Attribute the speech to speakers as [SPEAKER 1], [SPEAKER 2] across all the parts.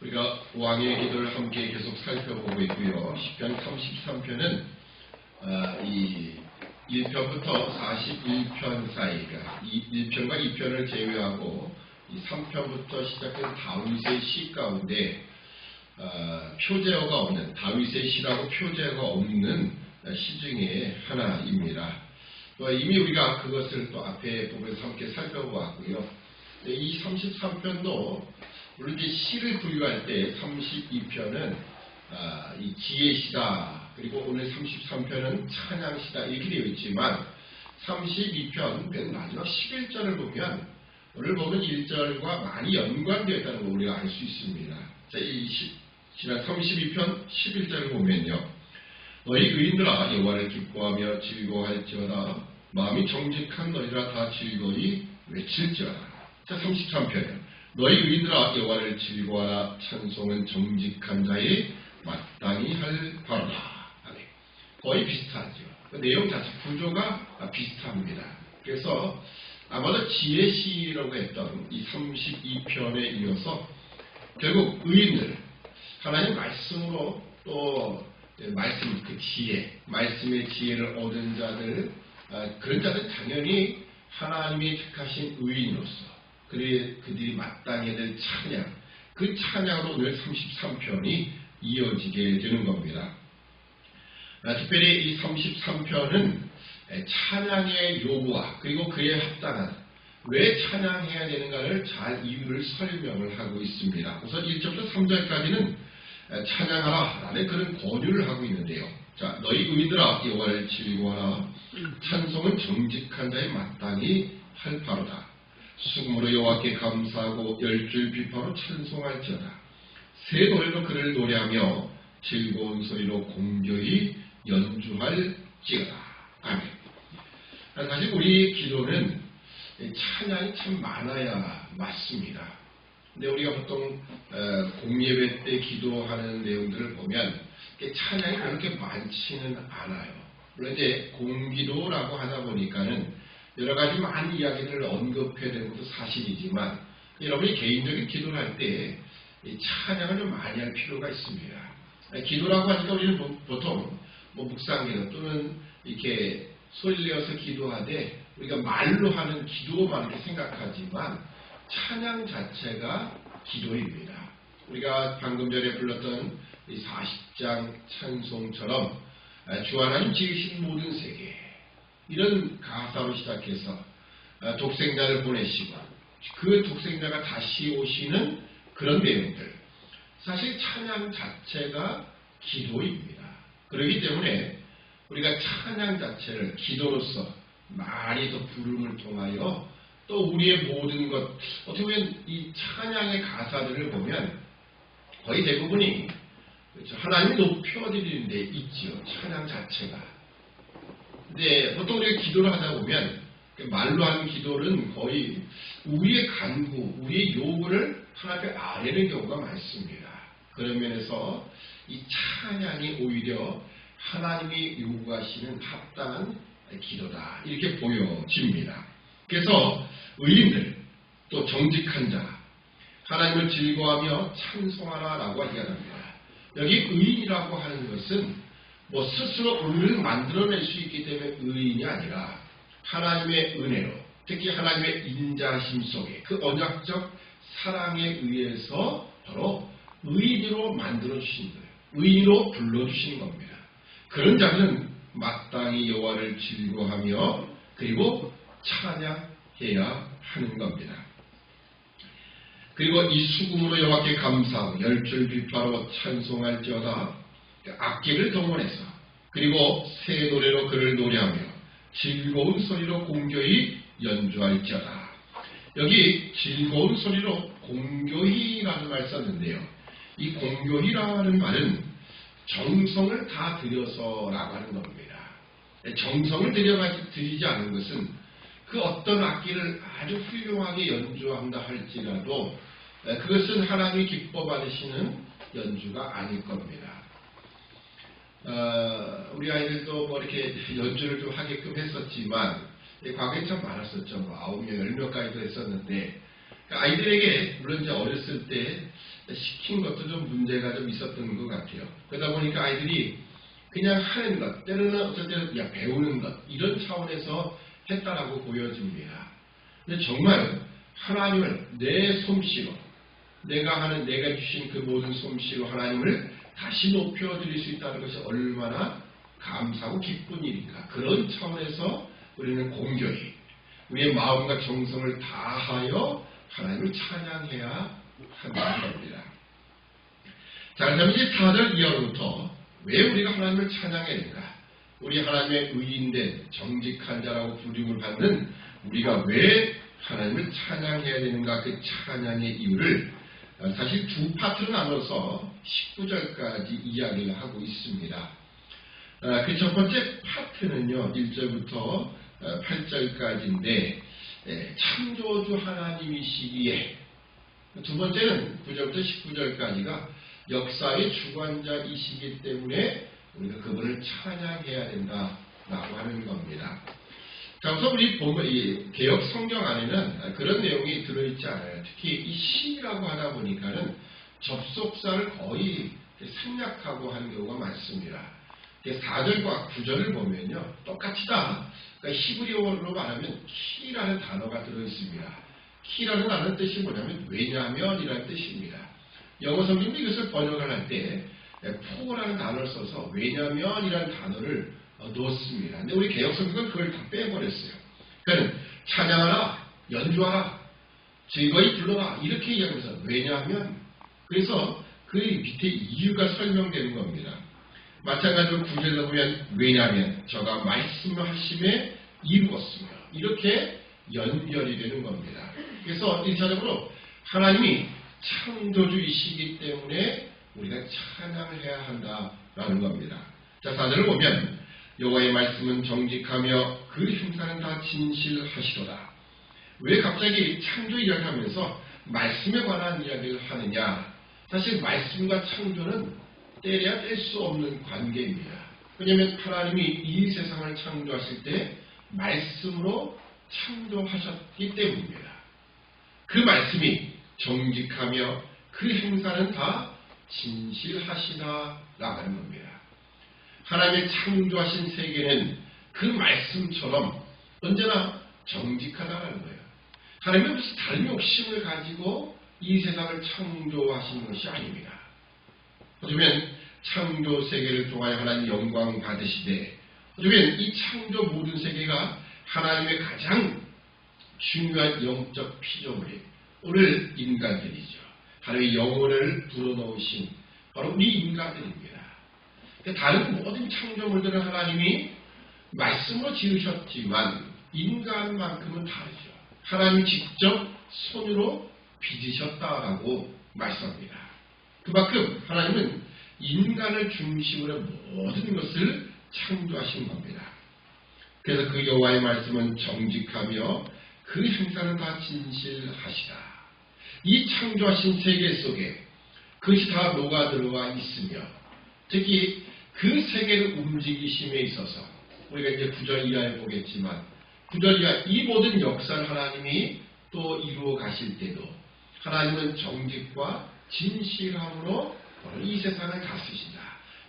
[SPEAKER 1] 우리가 왕의 기도를 함께 계속 살펴보고 있고요. 10편 33편은 어, 이 1편부터 41편 사이가 1편과 2편을 제외하고 이 3편부터 시작된 다윗의 시 가운데 어, 표제어가 없는 다윗의 시라고 표제어가 없는 시 중에 하나입니다. 어, 이미 우리가 그것을 또 앞에 보면서 함께 살펴보았고요. 이 33편도 물론 시를 분류할 때 32편은 아, 이 지혜시다 그리고 오늘 33편은 찬양시다 이렇게 되어 있지만 32편 맨 마지막 11절을 보면 오늘 보면 1절과 많이 연관되어 있다는 걸 우리가 알 수 있습니다. 자, 이 시, 지난 32편 11절을 보면요. 너희 의인들아 여호와를 기뻐하며 즐거워할지어다 마음이 정직한 너희라 다 즐거이 외칠지어다. 자 33편 너희 의인들아 여호와를 즐거워하라 찬송은 정직한 자의 마땅히 할 바로다. 거의 비슷하죠. 그 내용 자체 구조가 비슷합니다. 그래서 아마도 지혜시라고 했던 이 32편에 이어서 결국 의인들 하나님 말씀으로 또 말씀 그 지혜 말씀의 지혜를 얻은 자들 아, 그런 자들 당연히 하나님이 택하신 의인으로서 그들이, 그들이 마땅히 될 찬양 그 찬양으로 오늘 33편이 이어지게 되는 겁니다. 아, 특별히 이 33편은 찬양의 요구와 그리고 그에 합당한 왜 찬양해야 되는가를 잘 이유를 설명을 하고 있습니다. 우선 1절부터 3절까지는 찬양하라 라는 그런 권유를 하고 있는데요. 자, 너희 의인들아 여호와를 즐거워하라 찬송은 정직한 자의 마땅히 할 바로다. 수금으로 여호와께 감사하고 열줄 비파로 찬송할지어다. 새 노래로 그를 노래하며 즐거운 소리로 공교히 연주할지어다. 아멘. 사실 우리 기도는 찬양이 참 많아야 맞습니다. 근데 우리가 보통 공예배 때 기도하는 내용들을 보면 찬양이 그렇게 많지는 않아요. 물론 이제 공기도라고 하다 보니까는 여러 가지 많은 이야기들을 언급해야 되는 것도 사실이지만 여러분이 개인적인 기도를 할 때 찬양을 좀 많이 할 필요가 있습니다. 기도라고 하니까 우리는 보통 뭐 묵상기도 또는 이렇게 소리 내어서 기도하되 우리가 말로 하는 기도만 이렇게 생각하지만 찬양 자체가 기도입니다. 우리가 방금 전에 불렀던 이 40장 찬송처럼 주 하나님 지으신 모든 세계 이런 가사로 시작해서 독생자를 보내시고 그 독생자가 다시 오시는 그런 내용들 사실 찬양 자체가 기도입니다. 그렇기 때문에 우리가 찬양 자체를 기도로서 많이 더 부름을 통하여 또 우리의 모든 것 어떻게 보면 이 찬양의 가사들을 보면 거의 대부분이. 하나님을 높여드리는 데 있지요. 찬양 자체가. 근데 보통 우리가 기도를 하다 보면 말로 하는 기도는 거의 우리의 간구, 우리의 요구를 하나님 아뢰는 경우가 많습니다. 그런 면에서 이 찬양이 오히려 하나님이 요구하시는 합당한 기도다. 이렇게 보여집니다. 그래서 의인들, 또 정직한 자, 하나님을 즐거워하며 찬송하라라고 얘기합니다. 여기 의인이라고 하는 것은 뭐 스스로 의를 만들어낼 수 있기 때문에 의인이 아니라 하나님의 은혜로 특히 하나님의 인자심 속에 그 언약적 사랑에 의해서 바로 의인으로 만들어 주신 거예요. 의인으로 불러 주시는 겁니다. 그런 자는 마땅히 여호와를 즐거워하며 그리고 찬양해야 하는 겁니다. 그리고 이 수금으로 여호와께 감사하고 열줄 비파로 찬송할지어다 악기를 동원해서 그리고 새 노래로 그를 노래하며 즐거운 소리로 공교히 연주할지어다. 여기 즐거운 소리로 공교히라는 말 썼는데요. 이 공교히라는 말은 정성을 다 들여서라고 하는 겁니다. 정성을 들여가지 드리지 않은 것은 그 어떤 악기를 아주 훌륭하게 연주한다 할지라도 그것은 하나님이 기뻐 받으시는 연주가 아닐 겁니다. 어, 우리 아이들도 뭐 이렇게 연주를 좀 하게끔 했었지만 과거에 참 많았었죠. 뭐 아홉 명, 열 명까지도 했었는데 그러니까 아이들에게 물론 이제 어렸을 때 시킨 것도 좀 문제가 좀 있었던 것 같아요. 그러다 보니까 아이들이 그냥 하는 것, 때로는 때는 야, 배우는 것, 이런 차원에서 했다라고 보여집니다. 근데 정말 하나님을 내 솜씨로, 내가 하는, 내가 주신 그 모든 솜씨로 하나님을 다시 높여드릴 수 있다는 것이 얼마나 감사하고 기쁜 일인가. 그런 차원에서 우리는 공교히 우리의 마음과 정성을 다하여 하나님을 찬양해야 한다는 겁니다. 자, 그다음 이제 4절 이하로부터 왜 우리가 하나님을 찬양해야 되는가? 우리 하나님의 의인된 정직한 자라고 부름을 받는 우리가 왜 하나님을 찬양해야 되는가? 그 찬양의 이유를 사실 두 파트로 나눠서 19절까지 이야기를 하고 있습니다. 그 첫 번째 파트는요, 1절부터 8절까지인데, 창조주 하나님이시기에, 두 번째는 9절부터 19절까지가 역사의 주관자이시기 때문에 우리가 그분을 찬양해야 된다라고 하는 겁니다. 자, 우선 우리 본문, 이 개혁 성경 안에는 그런 내용이 들어있지 않아요. 특히 이 시라고 하다 보니까는 접속사를 거의 생략하고 하는 경우가 많습니다. 4절과 9절을 보면요. 똑같이 다 그러니까 히브리어로 말하면 키라는 단어가 들어있습니다. 키라는 단어의 뜻이 뭐냐면 왜냐하면이라는 뜻입니다. 영어 성경도 이것을 번역을 할 때 포라는 단어를 써서 왜냐하면이라는 단어를 넣었습니다. 근데 우리 개혁 성경은 그걸 다 빼버렸어요. 그러니까 찬양하라, 연주하라, 즐거이 불러라 이렇게 얘기하면서 왜냐하면 그래서 그 밑에 이유가 설명되는 겁니다. 마찬가지로 구절에 보면 왜냐하면 저가 말씀하심에 이루었으며 이렇게 연결이 되는 겁니다. 그래서 1차적으로 하나님이 창조주이시기 때문에 우리가 찬양을 해야 한다라는 겁니다. 자, 4절을 보면 여호와의 말씀은 정직하며 그 형사는 다 진실하시도다. 왜 갑자기 창조 이야기하면서 말씀에 관한 이야기를 하느냐? 사실 말씀과 창조는 때려야 뗄 수 없는 관계입니다. 왜냐하면 하나님이 이 세상을 창조하실 때 말씀으로 창조하셨기 때문입니다. 그 말씀이 정직하며 그 행사는 다 진실하시다라는 겁니다. 하나님의 창조하신 세계는 그 말씀처럼 언제나 정직하다라는 거예요. 하나님은 무슨 다른 욕심을 가지고 이 세상을 창조하신 것이 아닙니다. 어쩌면 창조 세계를 통하여 하나님 영광 받으시되 어쩌면 이 창조 모든 세계가 하나님의 가장 중요한 영적 피조물이 오늘 인간들이죠. 하나님의 영혼을 불어넣으신 바로 우리 인간들입니다. 다른 모든 창조물들은 하나님이 말씀으로 지으셨지만 인간만큼은 다르죠. 하나님이 직접 손으로 빚으셨다라고 말씀합니다. 그만큼 하나님은 인간을 중심으로 모든 것을 창조하신 겁니다. 그래서 그 여호와의 말씀은 정직하며 그 형사는 다 진실하시다. 이 창조하신 세계 속에 그것이 다 녹아 들어가 있으며 특히 그 세계를 움직이심에 있어서 우리가 이제 구절 이하에 보겠지만 구절 이하 이 모든 역사를 하나님이 또 이루어 가실 때도 하나님은 정직과 진실함으로 이 세상을 다스리신다.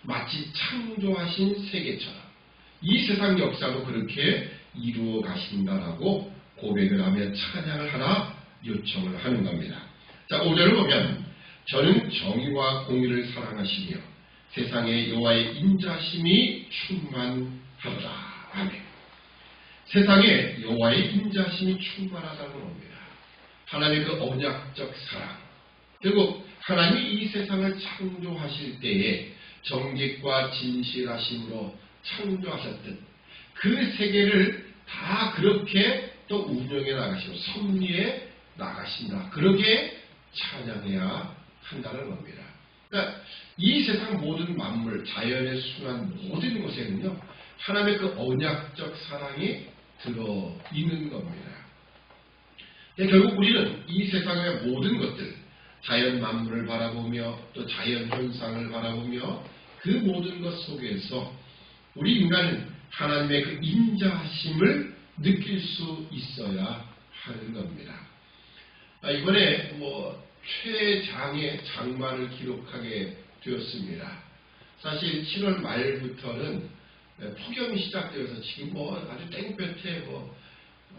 [SPEAKER 1] 마치 창조하신 세계처럼 이 세상 역사도 그렇게 이루어 가신다라고 고백을 하며 찬양을 하나 요청을 하는 겁니다. 자, 5절을 보면 저는 정의와 공의를 사랑하시며 세상에 여호와의 인자심이 충만하다. 아멘. 세상에 여호와의 인자심이 충만하다는 겁니다. 하나님의 그 언약적 사랑 그리고 하나님이 이 세상을 창조하실 때에 정직과 진실하심으로 창조하셨던 그 세계를 다 그렇게 또 운영해 나가시고 섭리해 나가신다. 그렇게 찬양해야 한다는 겁니다. 그러니까 이 세상 모든 만물, 자연에 순한 모든 곳에는요, 하나님의 그 언약적 사랑이 들어 있는 겁니다. 결국 우리는 이 세상의 모든 것들, 자연 만물을 바라보며 또 자연 현상을 바라보며 그 모든 것 속에서 우리 인간은 하나님의 그 인자하심을 느낄 수 있어야 하는 겁니다. 아, 이번에 뭐 최장의 장마를 기록하게 되었습니다. 사실 7월 말부터는 폭염이 시작되어서 지금 뭐 아주 땡볕에 뭐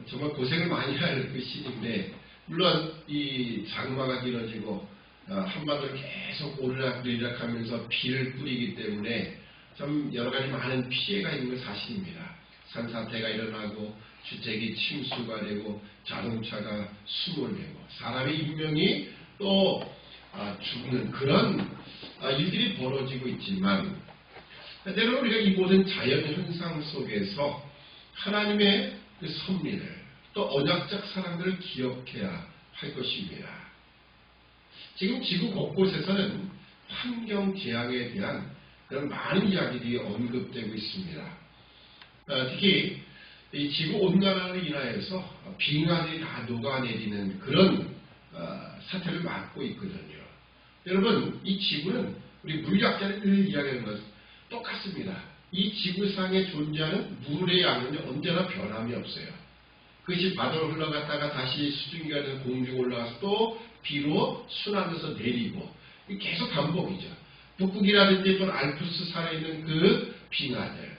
[SPEAKER 1] 정말 고생을 많이 할 그 시기인데 물론 이 장마가 길어지고 어, 한반도를 계속 오르락 내리락 하면서 비를 뿌리기 때문에 좀 여러 가지 많은 피해가 있는 건 사실입니다. 산사태가 일어나고 주택이 침수가 되고 자동차가 수몰 되고 사람의 인명이 또 아, 죽는 그런 아, 일들이 벌어지고 있지만 때로는 우리가 이 모든 자연 현상 속에서 하나님의 그 섭리를 또 언약적 사랑들을 기억해야 할 것입니다. 지금 지구 곳곳에서는 환경 재앙에 대한 그런 많은 이야기들이 언급되고 있습니다. 어, 특히 이 지구 온난화로 인하여서 빙하들이 다 녹아내리는 그런 어, 사태를 맞고 있거든요. 여러분, 이 지구는 우리 물리학자를 이야기하는 것은 똑같습니다. 이 지구상에 존재하는 물의 양은 언제나 변함이 없어요. 그것이 바다로 흘러갔다가 다시 수증기가 돼서 공중에 올라가서 또 비로 순환돼서 내리고 계속 반복이죠. 북극이라든지 또는 알프스 살아있는 그 빙하들,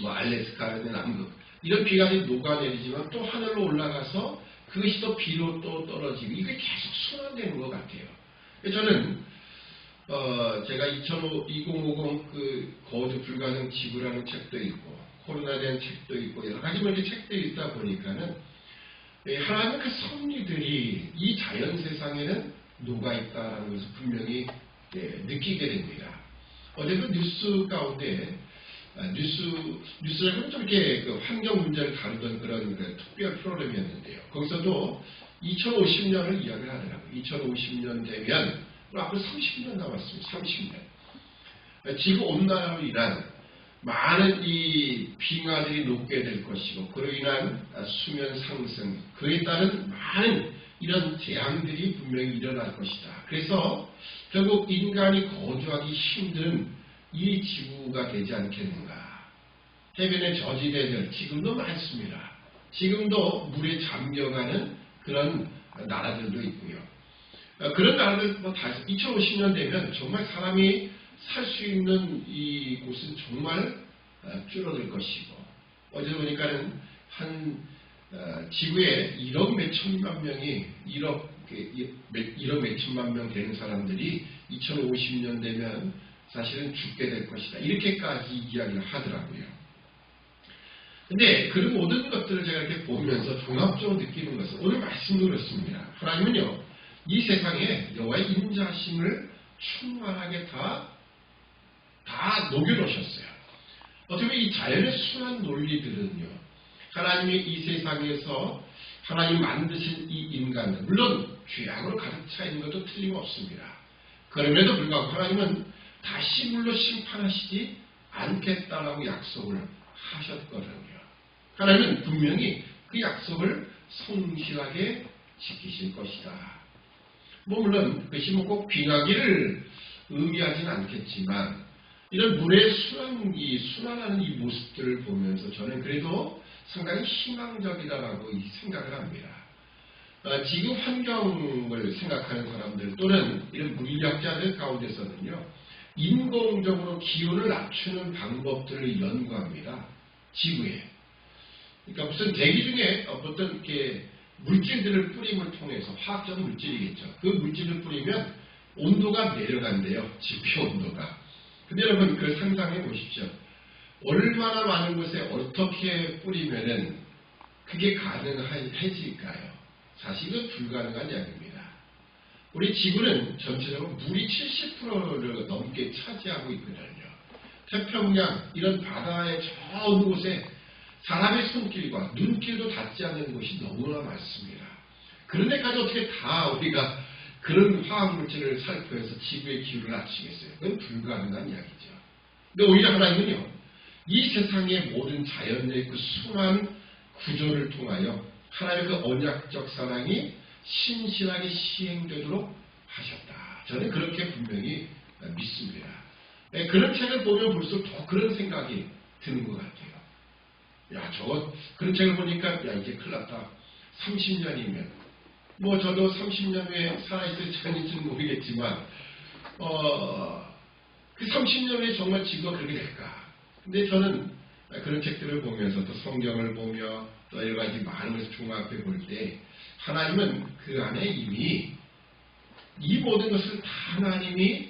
[SPEAKER 1] 뭐 알래스카라든지 남극 이런 빙하들이 녹아내리지만 또 하늘로 올라가서 그것이 또 비로 또 떨어지고 이게 계속 순환되는 것 같아요. 저는 어, 제가 2005, 2050그 거주 불가능 지구라는 책도 있고 코로나에 대한 책도 있고 여러 가지 먼지 책들이 있다 보니까는 예, 하나님의 그 섭리들이 이 자연 세상에는 녹아 있다라는 것을 분명히 예, 느끼게 됩니다. 어제 그 뉴스 가운데 아, 뉴스 뉴스라면 좀 이렇게 그 환경 문제를 다루던 그런 그 특별 프로그램이었는데요. 거기서도 2050년을 이야기를 하더라고요. 2050년 되면 앞으로 30년 남았습니다. 30년. 지구 온난화로 많은 이 빙하들이 녹게 될 것이고 그로 인한 수면 상승, 그에 따른 많은 이런 재앙들이 분명히 일어날 것이다. 그래서 결국 인간이 거주하기 힘든 이 지구가 되지 않겠는가. 해변의 저지대들 지금도 많습니다. 지금도 물에 잠겨가는 그런 나라들도 있고요. 그런 나라들 뭐 다시 2050년 되면 정말 사람이 살 수 있는 이 곳은 정말 줄어들 것이고 어제 보니까는 한 어, 지구에 1억 몇천만 명이 1억 1억 몇천만 명 되는 사람들이 2050년 되면 사실은 죽게 될 것이다. 이렇게까지 이야기를 하더라고요. 근데 그런 모든 것들을 제가 이렇게 보면서 종합적으로 느끼는 것은 오늘 말씀도 그렇습니다. 하나님은요, 이 세상에 여호와의 인자심을 충만하게 다, 다 녹여놓으셨어요. 어떻게 보면 이 자연의 순한 논리들은요, 하나님이 이 세상에서 하나님 만드신 이 인간들, 물론 죄악으로 가득 차 있는 것도 틀림없습니다. 그럼에도 불구하고 하나님은 다시 물로 심판하시지 않겠다라고 약속을 하셨거든요. 하나님은 분명히 그 약속을 성실하게 지키실 것이다. 뭐 물론 그것이 뭐꼭 빙하기를 의미하지는 않겠지만 이런 물의 순환 이 순환하는 이 모습들을 보면서 저는 그래도 상당히 희망적이다라고 생각을 합니다. 어, 지금 환경을 생각하는 사람들 또는 이런 물리학자들 가운데서는요, 인공적으로 기온을 낮추는 방법들을 연구합니다. 지구에. 그러니까 무슨 대기 중에 어떤 이렇게 물질들을 뿌림을 통해서 화학적 물질이겠죠. 그 물질을 뿌리면 온도가 내려간대요. 지표 온도가. 근데 여러분 그 상상해 보십시오. 얼마나 많은 곳에 어떻게 뿌리면은 그게 가능해질까요? 사실은 불가능한 이야기입니다. 우리 지구는 전체적으로 물이 70%를 넘게 차지하고 있거든요. 태평양 이런 바다의 저 어느 곳에 사람의 손길과 눈길도 닿지 않는 곳이 너무나 많습니다. 그런 데까지 어떻게 다 우리가 그런 화학물질을 살포해서 지구의 기후를 낮추겠어요? 그건 불가능한 이야기죠. 근데 오히려 하나님은요, 이 세상의 모든 자연의 그 순한 구조를 통하여 하나님의 그 언약적 사랑이 신실하게 시행되도록 하셨다. 저는 그렇게 분명히 믿습니다. 네, 그런 책을 보면 볼수록 더 그런 생각이 드는 것 같아요. 야, 저거, 그런 책을 보니까, 야, 이제 큰일 났다. 30년이면, 뭐 저도 30년 후에 살아있을 전인지는 모르겠지만 어, 그 30년 후에 정말 지구가 그렇게 될까? 근데 저는 그런 책들을 보면서 또 성경을 보며 또 여러 가지 많은 것을 종합해 볼 때 하나님은 그 안에 이미 이 모든 것을 다 하나님이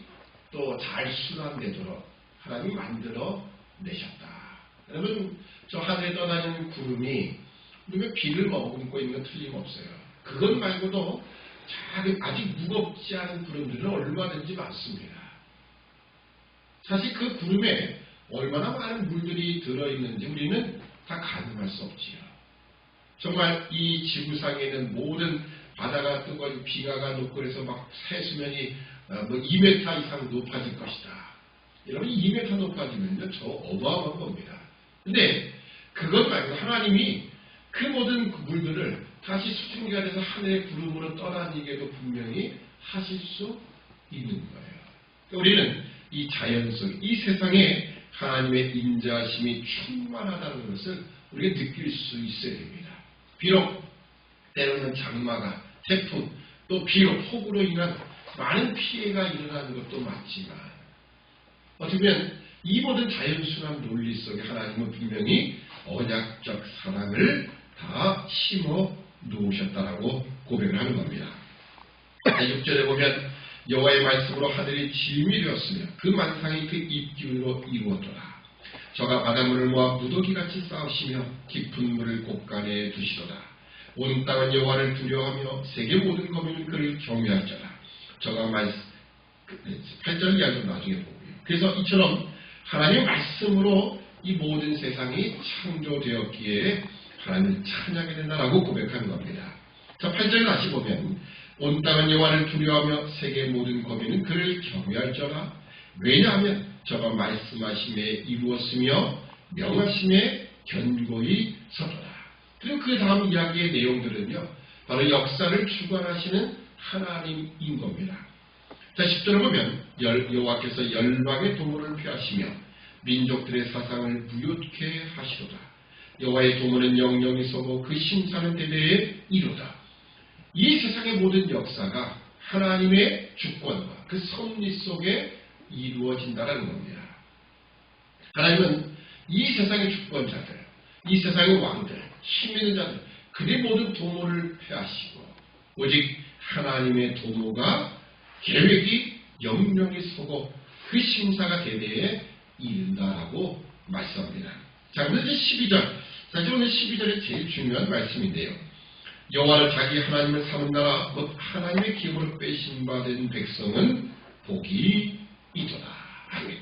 [SPEAKER 1] 또잘 순환되도록 하나님이 만들어 내셨다. 여러분 저 하늘에 떠다니는 구름이 우리가 비를 머금고 있는 건 틀림없어요. 그것 말고도 작은 아직 무겁지 않은 구름들은 얼마든지 많습니다. 사실 그 구름에 얼마나 많은 물들이 들어있는지 우리는 다 가늠할 수 없지요. 정말 이 지구상에 있는 모든 바다가 뜨고 비가가 녹고 그래서 막 해수면이 어, 뭐 2m 이상 높아질 것이다. 여러분 2m 높아지면요 저 어마어마한 겁니다. 근데 그것 말고 하나님이 그 모든 그 물들을 다시 수증기가 돼서 하늘의 구름으로 떠다니게도 분명히 하실 수 있는 거예요. 우리는 이 자연 속, 이 세상에 하나님의 인자심이 충만하다는 것을 우리가 느낄 수 있어야 됩니다. 비록 때로는 장마가, 태풍, 또 비록 폭우로 인한 많은 피해가 일어나는 것도 맞지만 어떻게 보면 이 모든 자연순환 논리 속에 하나님은 분명히 언약적 사랑을 다 심어 놓으셨다라고 고백을 하는 겁니다. 6절에 보면 여호와의 말씀으로 하늘이 짐이 되었으며 그 만상이 그 입기운으로 이루었더라. 저가 바닷물을 모아 무더기같이 쌓으시며 깊은 물을 곳간에 두시도다. 온 땅은 여호와를 두려워하며 세계 모든 거민은 그를 경외할 자라. 저가 말씀 8절 이야기를 나중에 보고요. 그래서 이처럼 하나님의 말씀으로 이 모든 세상이 창조되었기에 하나님을 찬양해야 된다라고 고백하는 겁니다. 자, 8절 다시 보면 온 땅은 여호와를 두려워하며 세계 모든 거민은 그를 경외할자라. 왜냐하면 저가 말씀하심에 이루었으며 명하심에 견고히 서더라. 그리고 그 다음 이야기의 내용들은요. 바로 역사를 주관하시는 하나님인 겁니다. 자, 10절을 보면 여호와께서 열방의 도모를 펴하시며 민족들의 사상을 부유케 하시도다. 여호와의 도모는 영영이 서고 그 심사는 대대에 이루다. 이 세상의 모든 역사가 하나님의 주권과 그 섭리 속에 이루어진다는 겁니다. 하나님은 이 세상의 주권자들, 이 세상의 왕들, 힘 있는 자들, 그들의 모든 도모를 폐하시고 오직 하나님의 도모가 계획이 영영이 서고 그 심사가 대대에 이른다라고 말씀합니다. 자, 그래서 12절. 사실 오늘 12절이 제일 중요한 말씀인데요. 여호와를 자기 하나님을 삼은 나라 곧 하나님의 기업으로 빼신 바 된 백성은 복이 있도다. 아멘.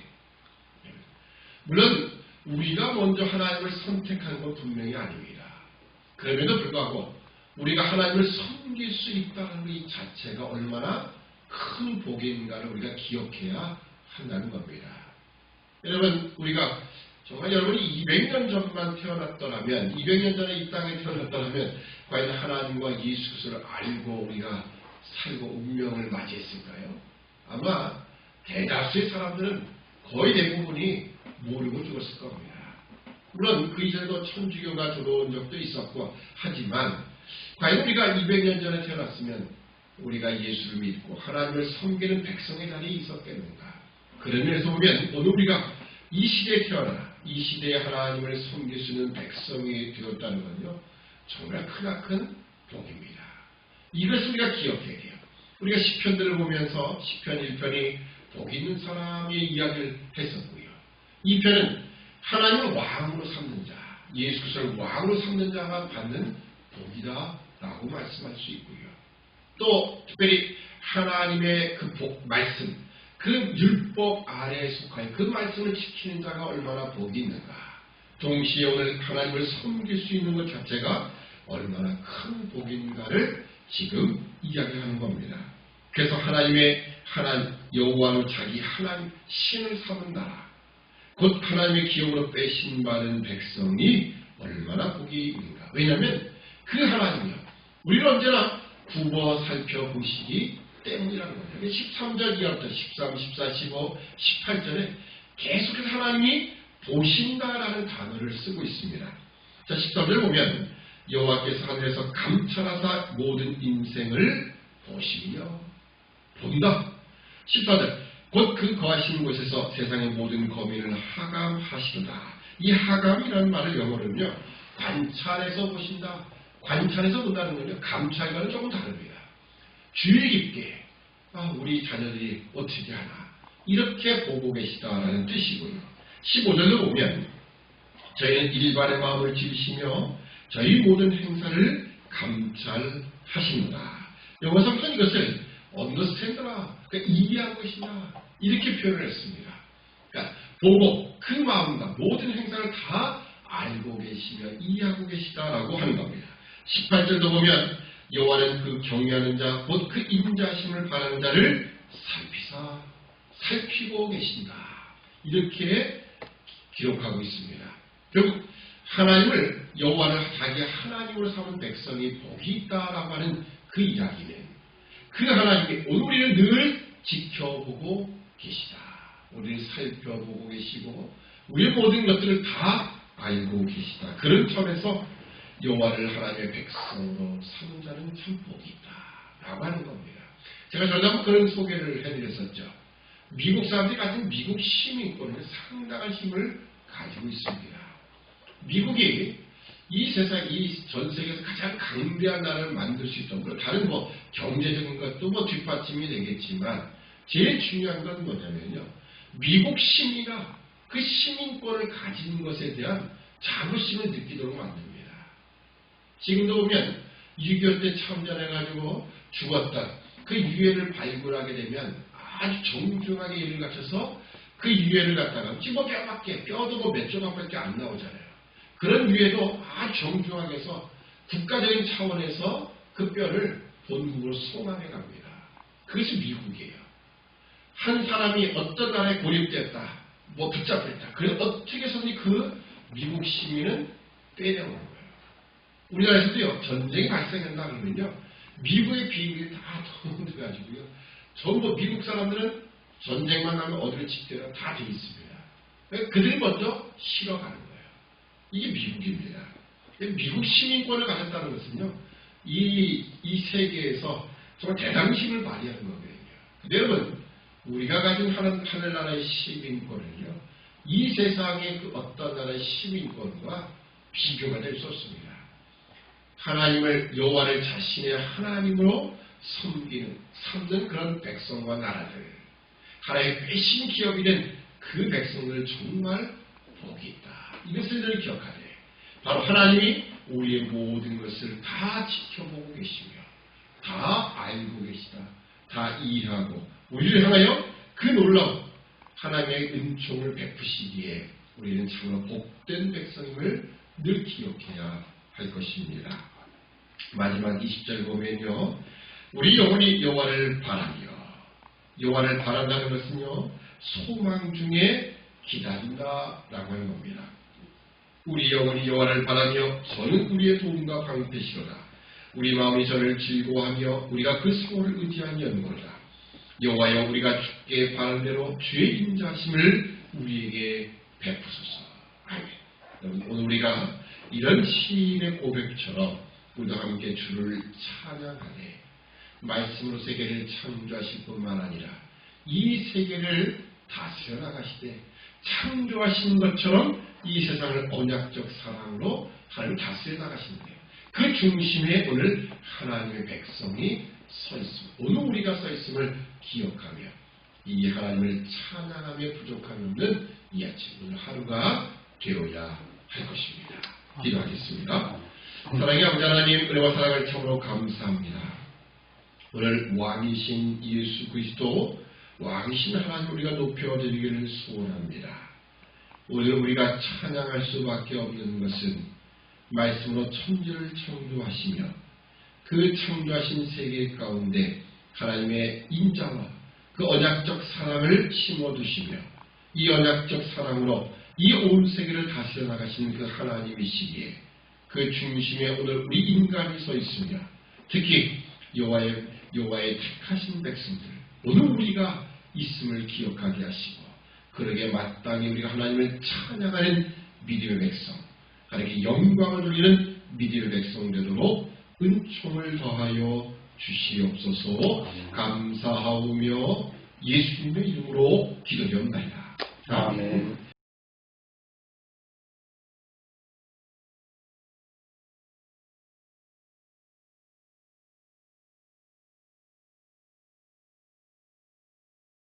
[SPEAKER 1] 물론 우리가 먼저 하나님을 선택한 건 분명히 아닙니다. 그럼에도 불구하고 우리가 하나님을 섬길 수 있다는 이 자체가 얼마나 큰 복인가를 우리가 기억해야 한다는 겁니다. 여러분 우리가 정말 여러분이 200년 전만 태어났더라면 200년 전에 이 땅에 태어났더라면 과연 하나님과 예수 그리스도를 알고 우리가 살고 운명을 맞이했을까요? 아마 대다수의 사람들은 거의 대부분이 모르고 죽었을 겁니다. 물론 그 이전에도 천주교가 들어온 적도 있었고 하지만 과연 우리가 200년 전에 태어났으면 우리가 예수를 믿고 하나님을 섬기는 백성의 자리에 있었겠는가? 그런 면에서 보면 오늘 우리가 이 시대에 태어나 이 시대에 하나님을 섬길 수 있는 백성이 되었다는 건요 정말 크나큰 복입니다. 이것을 우리가 기억해야 돼요. 우리가 시편들을 보면서 시편 1편이 복 있는 사람의 이야기를 했었고요. 2편은 하나님을 왕으로 삼는 자, 예수 그리스도를 왕으로 삼는 자가 받는 복이다 라고 말씀할 수 있고요. 또 특별히 하나님의 그 복, 말씀, 그 율법 아래에 속하여 그 말씀을 지키는 자가 얼마나 복이 있는가. 동시에 오늘 하나님을 섬길 수 있는 것 자체가 얼마나 큰 복인가를 지금 이야기하는 겁니다. 그래서 하나님의 하나님 여호와는 자기 하나님 신을 삼은 나라 곧 하나님의 기업으로 빼신 받은 백성이 얼마나 복이 있는가. 왜냐하면 그 하나님이요. 우리는 언제나 굽어 살펴보시기 때문이라는 거예요. 13절 이하부터 13, 14, 15, 18절에 계속해서 하나님이 보신다라는 단어를 쓰고 있습니다. 자, 13절 보면 여호와께서 하늘에서 감찰하사 모든 인생을 보시며 본다. 14절 곧 그 거하시는 곳에서 세상의 모든 거민을 하감하시도다. 이 하감이라는 말을 영어로는요. 관찰해서 보신다. 관찰해서 본다는 건요. 감찰과는 조금 다릅니다. 주의 깊게 아, 우리 자녀들이 어떻게 하나 이렇게 보고 계시다라는 뜻이고요. 15절로 보면 저희는 일반의 마음을 지으시며 저희 모든 행사를 감찰하십니다. 영어상선 이것을 언더스탠드라 그러니까 이해하고 계시다 이렇게 표현을 했습니다. 그러니까 보고 그 마음과 모든 행사를 다 알고 계시며 이해하고 계시다라고 하는 겁니다. 18절도 보면 여호와는 그 경외하는 자, 곧 그 인자심을 바라는 자를 살피사 살피고 계신다. 이렇게 기록하고 있습니다. 결국 하나님을 여호와를 자기 하나님으로 삼은 백성이 복이 있다라고 하는 그 이야기는 그 하나님이 우리를 늘 지켜보고 계시다. 우리를 살펴보고 계시고 우리의 모든 것들을 다 알고 계시다. 그런 점에서 여호와를 하나님의 백성으로 삼는 자는 참 복이 있다. 라고 하는 겁니다. 제가 전에 그런 소개를 해드렸었죠. 미국 사람들이 가진 미국 시민권은 상당한 힘을 가지고 있습니다. 미국이 이 세상, 이 전 세계에서 가장 강대한 나라를 만들 수 있던, 물론 다른 뭐 경제적인 것도 뭐 뒷받침이 되겠지만, 제일 중요한 건 뭐냐면요. 미국 시민이가 그 시민권을 가진 것에 대한 자부심을 느끼도록 만듭니다. 지금도 보면 6.25 때 참전해가지고 죽었던 그 유해를 발굴하게 되면 아주 정중하게 일을 갖춰서 그 유해를 갖다가 뭐 뼈밖에 뼈도 뭐몇 조각밖에 안 나오잖아요. 그런 유해도 아주 정중하게 해서 국가적인 차원에서 그 뼈를 본국으로 송환해 갑니다. 그것이 미국이에요. 한 사람이 어떤 나라에 고립됐다, 뭐 붙잡혔다. 그래서 어떻게 해서든지 그 미국 시민은 빼내오는 거예요. 우리나라에서도요, 전쟁이 발생한다 그러면요, 미국의 비밀이 다 통들어가지고요, 전부 미국 사람들은 전쟁만 하면 어디를 집대로 다돼 있습니다. 그들이 먼저 실어가는 거예요. 이게 미국입니다. 미국 시민권을 가졌다는 것은요, 이, 이 세계에서 정말 힘을 발휘하는 거거든요. 여러분, 우리가 가진 하늘, 하늘나라의 시민권은요, 이 세상의 그 어떤 나라의 시민권과 비교가 될 수 없습니다. 하나님을 여호와를 자신의 하나님으로 섬기는 삼는 그런 백성과 나라들 하나님의 배신 기업이 된 그 백성들 정말 복이 있다. 이것을 늘 기억하되 바로 하나님이 우리의 모든 것을 다 지켜보고 계시며 다 알고 계시다. 다 이해하고 우리를 향하여 그 놀라운 하나님의 은총을 베푸시기에 우리는 참으로 복된 백성임을 늘 기억해야 할 것입니다. 마지막 20절 보면요. 우리 영혼이 여호와를 바라며 여호와를 바란다는 것은요. 소망 중에 기다린다라고 하는 겁니다. 우리 영혼이 여호와를 바라며 저는 우리의 도움과 방패시로다. 우리 마음이 저를 즐거워하며 우리가 그 소를 의지한 연고로다. 여호와여 우리가 죽게 바른 대로 주의 인자심을 우리에게 베푸소서. 아멘. 오늘 우리가 이런 시인의 고백처럼 우리도 함께 주를 찬양하네. 말씀으로 세계를 창조하실 뿐만 아니라 이 세계를 다스려 나가시되 창조하시는 것처럼 이 세상을 언약적 사랑으로 하나님 다스려 나가시는 거예요. 그 중심에 오늘 하나님의 백성이 서 있습니다. 오늘 우리가 서 있음을 기억하며 이 하나님을 찬양하며 부족함이 없는 이 아침 오늘 하루가 되어야 할 것입니다. 기도하겠습니다. 사랑의 아버지 하나님 은혜와 사랑을 참으로 감사합니다. 오늘 왕이신 예수 그리스도 왕이신 하나님 우리가 높여드리기를 소원합니다. 오늘 우리가 찬양할 수밖에 없는 것은 말씀으로 천지를 창조하시며 그 창조하신 세계 가운데 하나님의 인자와 그 언약적 사랑을 심어두시며 이 언약적 사랑으로 이 온 세계를 다스려 나가시는 그 하나님이시기에 그 중심에 오늘 우리 인간이 서 있으며 특히 여호와의 여호와의 택하신 백성들 오늘 우리가 있음을 기억하게 하시고 그러게 마땅히 우리가 하나님을 찬양하는 믿음의 백성 하나님께 영광을 돌리는 믿을 백성 되도록 은총을 더하여 주시옵소서 감사하오며 예수님의 이름으로 기도드립니다.
[SPEAKER 2] 아멘.